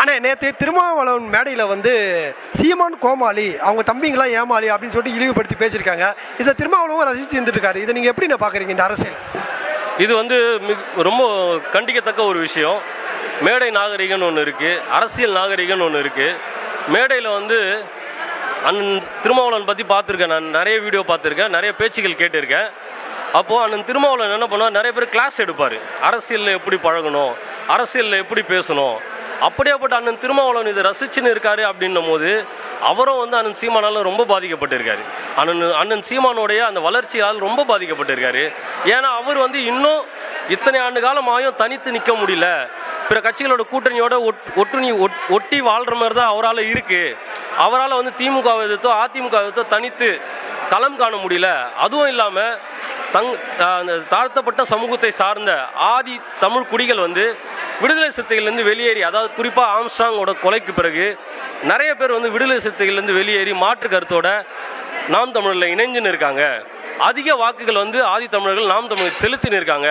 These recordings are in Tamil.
அண்ணே நேற்று திருமாவளவன் மேடையில் வந்து சீமான் கோமாளி அவங்க தம்பிங்களாம் ஏமாளி அப்படின்னு சொல்லிட்டு இழிவுபடுத்தி பேசியிருக்காங்க. இதை திருமாவளவன் ரசித்து இருந்துருக்காரு இதை நீங்கள் எப்படி நான் பார்க்குறீங்க இந்த அரசியல்? இது வந்து மிக ரொம்ப கண்டிக்கத்தக்க ஒரு விஷயம். மேடை நாகரிகம்னு ஒன்று இருக்குது அரசியல் நாகரிகம்னு ஒன்று இருக்குது மேடையில் வந்து அண்ணன் திருமாவளவன் பற்றி பார்த்துருக்கேன். நான் நிறைய வீடியோ பார்த்துருக்கேன் நிறைய பேச்சுகள் கேட்டிருக்கேன். அப்போது அண்ணன் திருமாவளவன் என்ன பண்ணுவார் நிறைய பேர் கிளாஸ் எடுப்பார். அரசியலில் எப்படி பழகணும் அரசியலில் எப்படி பேசணும் அப்படியேப்பட்ட அண்ணன் திருமாவளவன் இதை ரசிச்சுன்னு இருக்காரு அப்படின்னும் போது அவரும் வந்து அண்ணன் சீமானால் ரொம்ப பாதிக்கப்பட்டிருக்காரு. அண்ணன் அண்ணன் சீமானுடைய அந்த வளர்ச்சியால் ரொம்ப பாதிக்கப்பட்டிருக்காரு. ஏன்னா அவர் வந்து இன்னும் இத்தனை ஆண்டு காலமாயும் தனித்து நிற்க முடியல. பிற கட்சிகளோட கூட்டணியோட ஒட் ஒட்டுணி ஒட் ஒட்டி வாழ்கிற மாதிரி தான் அவரால் இருக்குது அவரால் வந்து திமுக எதிர்த்தோ அதிமுக எதிர்த்தோ தனித்து களம் காண முடியல. அதுவும் இல்லாமல் தங் அந்த தாழ்த்தப்பட்ட சமூகத்தை சார்ந்த ஆதி தமிழ் குடிகள் வந்து விடுதலை சிறுத்தைகள்லேருந்து வெளியேறி அதாவது குறிப்பாக ஆம்ஸ்டாங்கோட கொலைக்கு பிறகு நிறைய பேர் வந்து விடுதலை சிறுத்தைகள்லேருந்து வெளியேறி மாற்று கருத்தோட நாம் தமிழில் இணைஞ்சுன்னு இருக்காங்க. அதிக வாக்குகள் வந்து ஆதி தமிழர்கள் நாம் தமிழுக்கு செலுத்தின்னு இருக்காங்க.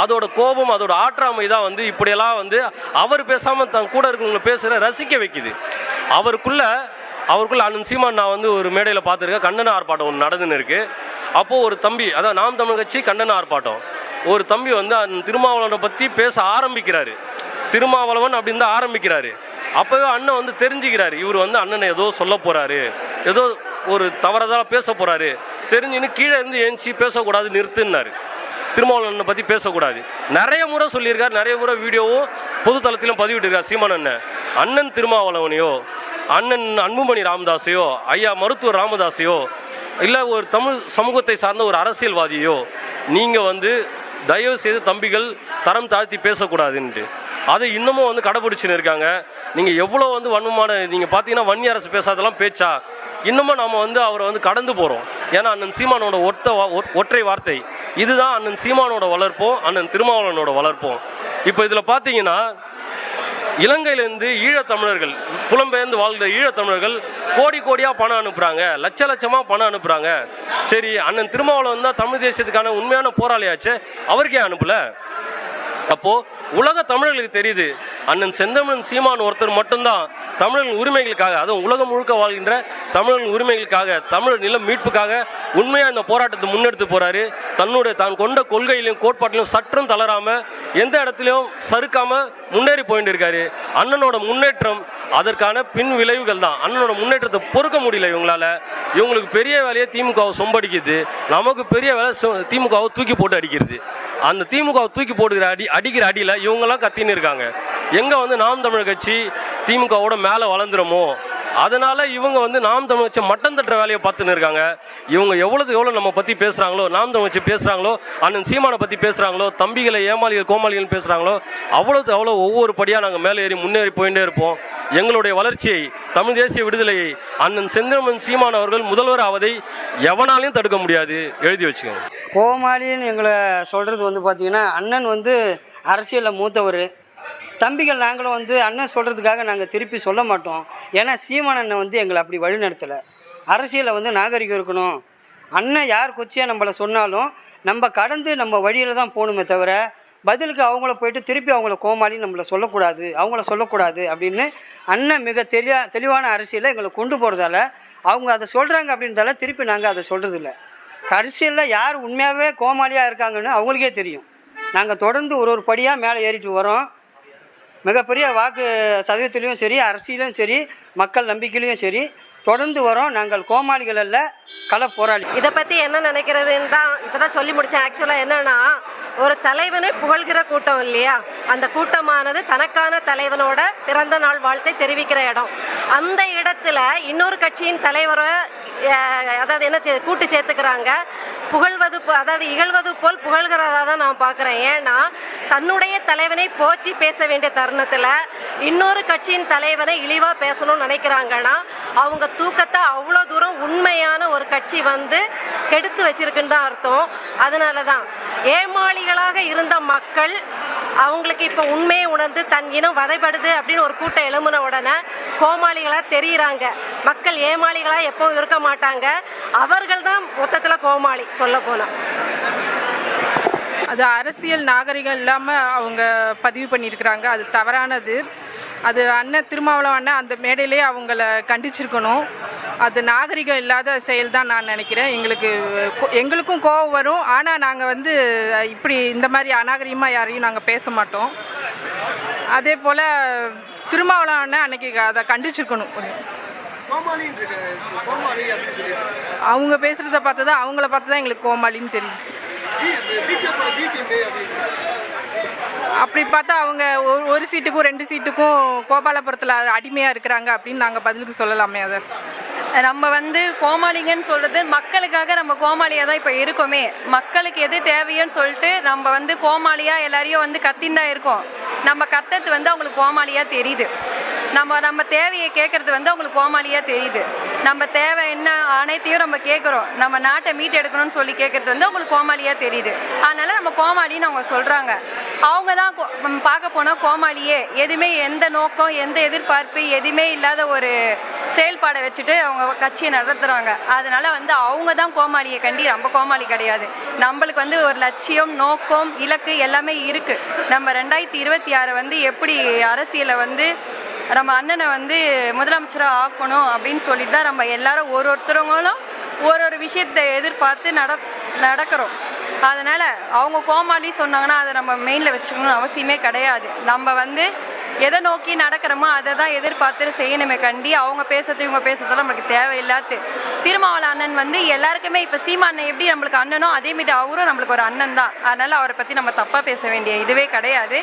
அதோட கோபம் அதோட ஆற்றாமை தான் வந்து இப்படியெல்லாம் வந்து அவர் பேசாமல் தன் கூட இருக்கிறவங்களை பேசுகிற ரசிக்க வைக்குது. அவருக்குள்ள அவருக்குள்ள அண்ணன் சீமான் நான் வந்து ஒரு மேடையில் பார்த்துருக்கேன் கண்டன ஆர்ப்பாட்டம் ஒன்று நடந்துன்னு இருக்குது அப்போது ஒரு தம்பி அதான் நாம் தமிழ் கட்சி கண்டன ஆர்ப்பாட்டம். ஒரு தம்பி வந்து அந்த திருமாவளவனை பற்றி பேச ஆரம்பிக்கிறாரு. திருமாவளவன் அப்படின்னு தான் ஆரம்பிக்கிறாரு. அப்போவே அண்ணன் வந்து தெரிஞ்சுக்கிறாரு. இவர் வந்து அண்ணனை ஏதோ சொல்ல போகிறாரு ஏதோ ஒரு தவறதாக பேச போகிறாரு தெரிஞ்சுன்னு கீழே இருந்து ஏஞ்சி பேசக்கூடாது நிறுத்துன்னாரு. திருமாவளவனை பற்றி பேசக்கூடாது. நிறைய முறை சொல்லியிருக்காரு. நிறைய முறை வீடியோவும் பொதுத்தளத்திலும் பதிவிட்டிருக்கார் சீமான் அண்ணன். அண்ணன் திருமாவளவனையோ அண்ணன் அன்புமணி ராமதாஸையோ ஐயா மருத்துவர் ராமதாஸையோ இல்லை ஒரு தமிழ் சமூகத்தை சார்ந்த ஒரு அரசியல்வாதியோ நீங்கள் வந்து தயவு செய்து தம்பிகள் தரம் தாழ்த்தி பேசக்கூடாதுன்ட்டு. அதை இன்னமும் வந்து கடைபிடிச்சின்னு இருக்காங்க. நீங்கள் எவ்வளோ வந்து வன்மமான நீங்கள் பார்த்தீங்கன்னா வன்னி அரசு பேசாதெல்லாம் பேச்சா? இன்னமும் நாம் வந்து அவரை வந்து கடந்து போகிறோம் ஏன்னா அண்ணன் சீமானோட ஒத்த வா- ஒ- ஒற்றை வார்த்தை. இதுதான் அண்ணன் சீமானோட வளர்ப்போம் அண்ணன் திருமாவளவனோட வளர்ப்போம். இப்போ இதில் பார்த்தீங்கன்னா இலங்கையிலேருந்து ஈழத்தமிழர்கள் புலம்பெயர்ந்து வாழ்ந்த ஈழத்தமிழர்கள் கோடி கோடியாக பணம் அனுப்புகிறாங்க லட்ச லட்சமாக பணம் அனுப்புகிறாங்க சரி அண்ணன் திருமாவளவன் தான் தமிழ் தேசியத்துக்கான உண்மையான போராளியாச்சு அவருக்கே அனுப்பலை? அப்போது உலக தமிழர்களுக்கு தெரியுது. அண்ணன் செந்தமிழன் சீமான் ஒருத்தர் மட்டும்தான் தமிழர்கள் உரிமைகளுக்காக அதுவும் உலகம் முழுக்க வாழ்கின்ற தமிழர்கள் உரிமைகளுக்காக தமிழர் நிலம் மீட்புக்காக உண்மையாக இந்த போராட்டத்தை முன்னெடுத்து போகிறாரு தன்னுடைய தான் கொண்ட கொள்கையிலையும் கோட்பாட்டிலும் சற்றும் தளராமல் எந்த இடத்துலையும் சறுக்காமல் முன்னேறி போயிட்டு இருக்காரு. அண்ணனோட முன்னேற்றம் அதற்கான பின் விளைவுகள் தான். அண்ணனோட முன்னேற்றத்தை பொறுக்க முடியல இவங்களால. இவங்களுக்கு பெரிய வேலையை திமுகவை சொம்படிக்குது. நமக்கு பெரிய வேலை திமுகவை தூக்கி போட்டு அடிக்கிறது. அந்த திமுகவை தூக்கி போடுகிற அடி அடிக்கிற அடியில் இவங்கெல்லாம் கத்தின்னு இருக்காங்க. எங்கே வந்து நாம் தமிழ் கட்சி திமுகவோட மேலே வளர்ந்துருமோ? அதனால் இவங்க வந்து நாம் தமிழ் வச்சு மட்டம் தட்டுற வேலையை பார்த்துன்னு இருக்காங்க. இவங்க எவ்வளோக்கு எவ்வளோ நம்ம பற்றி பேசுகிறாங்களோ நாம் தமிழ் வச்சு பேசுகிறாங்களோ அண்ணன் சீமானை பற்றி பேசுகிறாங்களோ தம்பிகளை ஏமாளிகள் கோமாளிகள் பேசுகிறாங்களோ அவ்வளோது அவ்வளோ ஒவ்வொரு படியாக நாங்கள் மேலே ஏறி முன்னேறி போயிட்டே இருப்போம். எங்களுடைய வளர்ச்சியை தமிழ் தேசிய விடுதலையை அண்ணன் செந்திரமன் சீமான் அவர்கள் முதல்வர் ஆவதை எவனாலையும் தடுக்க முடியாது. எழுதி வச்சுக்கோங்க. கோமாளின்னு எங்களை சொல்கிறது வந்து பார்த்திங்கன்னா அண்ணன் வந்து அரசியலில் மூத்தவர். தம்பிகள் நாங்களும் வந்து அண்ணன் சொல்கிறதுக்காக நாங்கள் திருப்பி சொல்ல மாட்டோம். ஏன்னா சீமான் அண்ணன் வந்து எங்களை அப்படி வழிநடத்தலை. அரசியலில் வந்து நாகரிகம் இருக்கணும். அண்ணன் யார் கொச்சியாக நம்மளை சொன்னாலும் நம்ம கடந்து நம்ம வழியில் தான் போகணுமே தவிர பதிலுக்கு அவங்கள போயிட்டு திருப்பி அவங்கள கோமாளின்னு நம்மளை சொல்லக்கூடாது அவங்கள சொல்லக்கூடாது அப்படின்னு அண்ணன் மிக தெரியா தெளிவான அரசியலை எங்களை கொண்டு போகிறதால அவங்க அதை சொல்கிறாங்க அப்படின்றதால திருப்பி நாங்கள் அதை சொல்கிறதில்ல கடைசியில் யார் உண்மையாகவே கோமாளியாக இருக்காங்கன்னு அவங்களுக்கே தெரியும். நாங்கள் தொடர்ந்து ஒரு ஒரு படியாக மேலே ஏறிட்டு வரோம். மிகப்பெரிய வாக்கு சதவீதத்துலேயும் சரி அரசியலும் சரி மக்கள் நம்பிக்கையிலையும் சரி தொடர்ந்து வரோம். நாங்கள் கோமாளிகள் அல்ல கள போராளி. இதை பற்றி என்ன நினைக்கிறதுன்னு தான் இப்போ தான் சொல்லி முடித்தேன் ஆக்சுவலாக என்னென்னா ஒரு தலைவனை புகழ்கிற கூட்டம் இல்லையா? அந்த கூட்டமானது தனக்கான தலைவனோட பிறந்த நாள் வாழ்த்தை தெரிவிக்கிற இடம். அந்த இடத்துல இன்னொரு கட்சியின் தலைவரை அதாவது என்ன சே- கூட்டு சேர்த்துக்கிறாங்க. புகழ்வது அதாவது இகழ்வது போல் புகழ்கிறதா தான் நான் பார்க்குறேன். ஏன்னா தன்னுடைய தலைவனை போற்றி பேச வேண்டிய தருணத்தில் இன்னொரு கட்சியின் தலைவனை இழிவாக பேசணும்னு நினைக்கிறாங்கன்னா அவங்க தூக்கத்தை அவ்வளோ தூரம் உண்மையான ஒரு கட்சி வந்து கெடுத்து வச்சிருக்குன்னு தான் அர்த்தம். அதனால தான் ஏமாளிகளாக இருந்த மக்கள் அவங்களுக்கு இப்போ உண்மையை உணர்ந்து தன் இனம் வதைப்படுது அப்படின்னு ஒரு கூட்டம் எழும்புன உடனே கோமாளிகளாக தெரியுறாங்க. மக்கள் ஏமாளிகளாக எப்பவும் இருக்க மாட்டாங்க. அவர்கள் தான் மொத்தத்தில் கோமாளி சொல்ல போனால் அது அரசியல் நாகரிகம் இல்லாமல் அவங்க பதிவு பண்ணியிருக்கிறாங்க. அது தவறானது. அது அண்ணன் திருமாவளவன் அண்ணன் அந்த மேடையிலே அவங்கள கண்டிச்சிருக்கணும். அது நாகரிகம் இல்லாத செயல் தான் நான் நினைக்கிறேன். எங்களுக்கு எங்களுக்கும் கோவம் வரும். ஆனால் நாங்கள் வந்து இப்படி இந்த மாதிரி அநாகரிகமாக யாரையும் நாங்கள் பேச மாட்டோம். அதே போல் திருமாவளம் அன்னைக்கு அதை கண்டிச்சிருக்கணும். கோமாளி அவங்க பேசுகிறத பார்த்து தான் அவங்கள பார்த்து தான் எங்களுக்கு கோமாளின்னு தெரியுது. அப்படி பார்த்தா அவங்க ஒரு ஒரு சீட்டுக்கும் ரெண்டு சீட்டுக்கும் கோபாலபுரத்தில் அடிமையாக இருக்கிறாங்க அப்படின்னு நாங்கள் பதிலுக்கு சொல்லலாமே அதை. நம்ம வந்து கோமாளிங்கன்னு சொல்றது மக்களுக்காக நம்ம கோமாளியாக தான் இப்போ இருக்கோமே. மக்களுக்கு எது தேவையோன்னு சொல்லிட்டு நம்ம வந்து கோமாளியாக எல்லாரையும் வந்து கத்தின்னு தான் இருக்கோம். நம்ம கத்தது வந்து அவங்களுக்கு கோமாளியாக தெரியுது. நம்ம நம்ம தேவையை கேட்கறது வந்து அவங்களுக்கு கோமாளியாக தெரியுது. நம்ம தேவை என்ன அனைத்தையும் நம்ம கேட்குறோம். நம்ம நாட்டை மீட் எடுக்கணும்னு சொல்லி கேட்கறது வந்து அவங்களுக்கு கோமாளியாக தெரியுது. அதனால நம்ம கோமாளின்னு அவங்க சொல்கிறாங்க அவங்க தான் பார்க்க போனால் கோமாளியே. எதுவுமே எந்த நோக்கம் எந்த எதிர்பார்ப்பு எதுவுமே இல்லாத ஒரு செயல்பாடை வச்சுட்டு அவங்க கட்சியை நடத்துகிறாங்க அதனால் வந்து அவங்க தான் கோமாளியை கண்டி ரொம்ப கோமாளி கிடையாது. நம்மளுக்கு வந்து ஒரு லட்சியம் நோக்கம் இலக்கு எல்லாமே இருக்குது நம்ம ரெண்டாயிரத்தி இருபத்தி ஆறு வந்து எப்படி அரசியலை வந்து நம்ம அண்ணனை வந்து முதலமைச்சராக ஆக்கணும் அப்படின்னு சொல்லிட்டு தான் நம்ம எல்லாரும் ஒரு ஒருத்தரவங்களும் ஒரு ஒரு விஷயத்தை எதிர்பார்த்து நட நடக்கிறோம். அதனால் அவங்க கோமாளி சொன்னாங்கன்னா அதை நம்ம மெயினில் வச்சுக்கணும்னு அவசியமே கிடையாது. நம்ம வந்து எதை நோக்கி நடக்கிறோமோ அதை தான் எதிர்பார்த்து செய்யணுமே கண்டி. அவங்க பேசுறது இவங்க பேசுறதெல்லாம் நம்மளுக்கு தேவையில்லாது திருமாவள அண்ணன் வந்து எல்லாருக்குமே இப்போ சீமா அண்ணன் எப்படி நம்மளுக்கு அண்ணனோ அதே மாதிரி அவரும் நம்மளுக்கு ஒரு அண்ணன் தான். அதனால் அவரை பற்றி நம்ம தப்பாக பேச வேண்டிய இதுவே கிடையாது.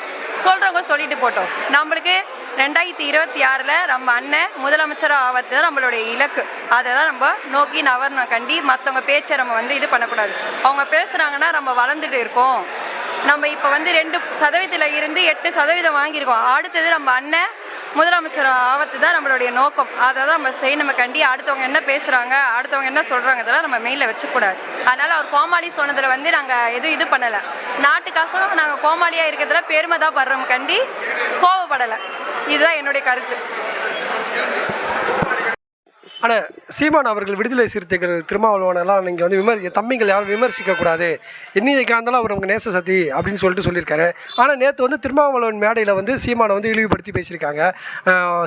சொல்கிறவங்க சொல்லிட்டு போட்டோம். நம்மளுக்கு ரெண்டாயிரத்தி இருபத்தி ஆறில் நம்ம அண்ணன் முதலமைச்சராக ஆவது தான் நம்மளுடைய இலக்கு. அதை தான் நம்ம நோக்கி நவரணும் கண்டி. மற்றவங்க பேச்சை நம்ம வந்து இது பண்ணக்கூடாது. அவங்க பேசுகிறாங்கன்னா நம்ம வளர்ந்துட்டு இருக்கோம். நம்ம இப்போ வந்து ரெண்டு சதவீதத்தில் இருந்து எட்டு சதவீதம் வாங்கியிருக்கோம். அடுத்தது நம்ம அண்ணன் முதலமைச்சர் ஆபத்து தான் நம்மளுடைய நோக்கம். அதை தான் நம்ம செய்யணும். கண்டி அடுத்தவங்க என்ன பேசுகிறாங்க அடுத்தவங்க என்ன சொல்கிறாங்க இதெல்லாம் நம்ம மெயினில் வச்சுக்கூடாது. அதனால் அவர் கோமாளி சொன்னதில் வந்து நாங்கள் எதுவும் இது பண்ணலை. நாட்டுக்காசரம் நாங்கள் கோமாளியாக இருக்கிறதுல பெருமை தான் படுறோம். கண்டி கோவப்படலை. இதுதான் என்னுடைய கருத்து. ஆனால் சீமான் அவர்கள் விடுதலை சிறுத்தைகள் திருமாவளவனெல்லாம் நீங்கள் வந்து விமர் தம்பிங்கள் யாரும் விமர்சிக்கக்கூடாது. என்னைக்கா இருந்தாலும் அவர் உங்கள் நேச சதி அப்படின்னு சொல்லிட்டு சொல்லியிருக்காரு. ஆனால் நேற்று வந்து திருமாவளவன் மேடையில் வந்து சீமானை வந்து இழிவுபடுத்தி பேசியிருக்காங்க.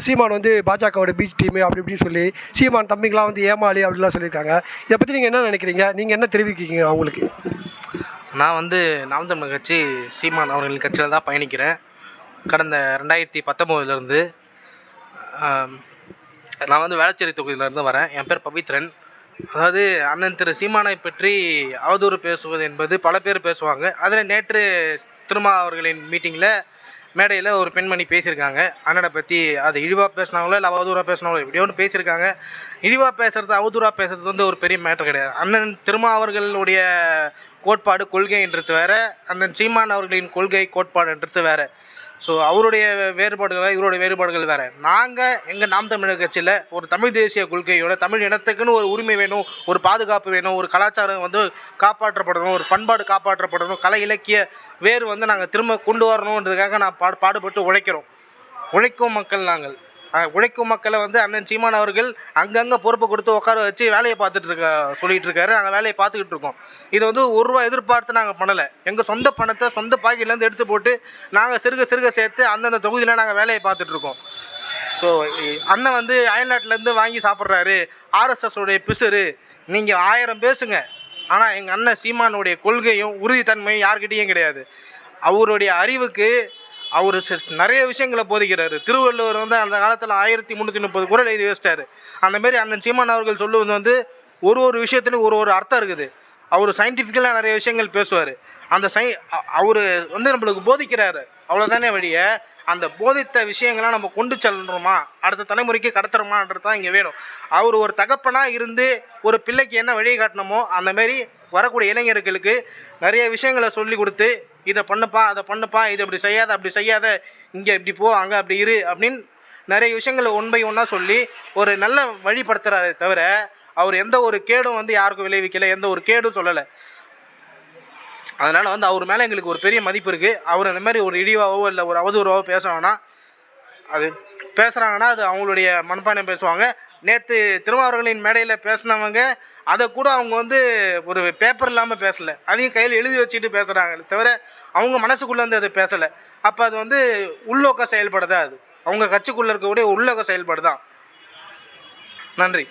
சீமான் வந்து பாஜகவோட பீச் டீமு அப்படி இப்படின்னு சொல்லி சீமான் தம்பிங்களாம் வந்து ஏமாளி அப்படிலாம் சொல்லியிருக்காங்க. இதை பற்றி நீங்கள் என்ன நினைக்கிறீங்க? நீங்கள் என்ன தெரிவிக்கிறீங்க அவங்களுக்கு? நான் வந்து நாம் தமிழ் கட்சி சீமான் அவர்களின் கட்சியில் தான் பயணிக்கிறேன். கடந்த ரெண்டாயிரத்தி பத்தொம்போதுலேருந்து நான் வந்து வேளச்சேரி தொகுதியிலேருந்து வரேன். என் பேர் பவித்ரன். அதாவது அண்ணன் திரு சீமானை பற்றி அவதூறு பேசுவது என்பது பல பேர் பேசுவாங்க. அதில் நேற்று திருமா அவர்களின் மீட்டிங்கில் மேடையில் ஒரு பெண்மணி பேசியிருக்காங்க. அண்ணனை பற்றி அது இழிவாக பேசினாங்களோ இல்லை அவதூறாக பேசினாங்களோ எப்படியோ ஒன்று பேசியிருக்காங்க. இழிவாக பேசுறது அவதூறாக பேசுறது வந்து ஒரு பெரிய மேட்டர் கிடையாது. அண்ணன் திருமா அவர்களுடைய கோட்பாடு கொள்கைன்றது வேறு அண்ணன் சீமான் அவர்களின் கொள்கை கோட்பாடுன்றது வேறு. ஸோ அவருடைய வேறுபாடுகள் இவருடைய வேறுபாடுகள் வேறு. நாங்கள் எங்கள் நாம் தமிழர் கட்சியில் ஒரு தமிழ் தேசிய கொள்கையோட தமிழ் இனத்துக்குன்னு ஒரு உரிமை வேணும் ஒரு பாதுகாப்பு வேணும் ஒரு கலாச்சாரம் வந்து காப்பாற்றப்படணும் ஒரு பண்பாடு காப்பாற்றப்படணும் கலை இலக்கிய வேறு வந்து நாங்கள் திரும்ப கொண்டு வரணுன்றதுக்காக நான் பாடு பாடுபட்டு உழைக்கிறோம். உழைக்கும் மக்கள் நாங்கள். உழைக்கும் மக்களை வந்து அண்ணன் சீமான் அவர்கள் அங்கங்கே பொறுப்பு கொடுத்து உட்கார வச்சு வேலையை பார்த்துட்டு இருக்க சொல்லிட்டு இருக்காரு. நாங்கள் வேலையை பார்த்துக்கிட்டு இருக்கோம். இது வந்து ஒரு ரூபா எதிர்பார்த்து நாங்கள் பண்ணலை. எங்கள் சொந்த பணத்தை சொந்த பாக்கெட்லேருந்து எடுத்து போட்டு நாங்கள் சிறுக சிறுக சேர்த்து அந்தந்த தொகுதியில் நாங்கள் வேலையை பார்த்துட்டு இருக்கோம். ஸோ அண்ணன் வந்து அயல்நாட்டிலேருந்து வாங்கி சாப்பிட்றாரு. ஆர்எஸ்எஸோடைய பிசுறு. நீங்கள் ஆயிரம் பேசுங்க. ஆனால் எங்கள் அண்ணன் சீமானுடைய கொள்கையும் உறுதித்தன்மையும் யார்கிட்டேயும் கிடையாது. அவருடைய அறிவுக்கு அவர் நிறைய விஷயங்களை போதிக்கிறாரு. திருவள்ளுவர் வந்து அந்த காலத்தில் ஆயிரத்தி முந்நூற்றி முப்பது குரல் எழுதி வச்சிட்டாரு. அந்தமாரி அண்ணன் சீமான் அவர்கள் சொல்லுவது வந்து ஒரு ஒரு விஷயத்துலையும் ஒரு ஒரு அர்த்தம் இருக்குது. அவர் சயின்டிஃபிக்கலாக நிறைய விஷயங்கள் பேசுவார். அந்த சை அவர் வந்து நம்மளுக்கு போதிக்கிறாரு. அவ்வளோதானே வழிய அந்த போதித்த விஷயங்கள்லாம் நம்ம கொண்டு செல்லணுமா? அடுத்த தலைமுறைக்கு கடத்துறோமான்றது தான் இங்கே வேணும். அவர் ஒரு தகப்பனாக இருந்து ஒரு பிள்ளைக்கு என்ன வழியை காட்டணுமோ அந்தமாரி வரக்கூடிய இளைஞர்களுக்கு நிறைய விஷயங்களை சொல்லி கொடுத்து இதை பண்ணுப்பா அதை பண்ணுப்பா இதை இப்படி செய்யாத அப்படி செய்யாத இங்கே இப்படி போ அங்கே அப்படி இரு அப்படின்னு நிறைய விஷயங்களை ஒன் பை ஒன்னாக சொல்லி ஒரு நல்ல வழிபடுத்துகிறாரே தவிர அவர் எந்த ஒரு கேடும் வந்து யாருக்கும் விளைவிக்கலை எந்த ஒரு கேடும் சொல்லலை. அதனால் வந்து அவர் மேலே எங்களுக்கு ஒரு பெரிய மதிப்பு இருக்குது அவர் அந்த மாதிரி ஒரு இடிவாவோ இல்லை ஒரு அவதூறாவோ பேசுகிறாங்கன்னா அது பேசுகிறாங்கன்னா அது அவங்களுடைய மனப்பான்மை பேசுவாங்க. நேற்று திருமாவர்களின் மேடையில் பேசினவங்க அதை கூட அவங்க வந்து ஒரு பேப்பர் இல்லாமல் பேசலை. அதையும் கையில் எழுதி வச்சுட்டு பேசுகிறாங்க தவிர அவங்க மனசுக்குள்ளே வந்து அதை பேசலை. அப்போ அது வந்து உள்நோக்க தான் அது? அவங்க கட்சிக்குள்ளே இருக்கக்கூடிய உள்ளோக்க செயல்பாடு தான் நன்றி.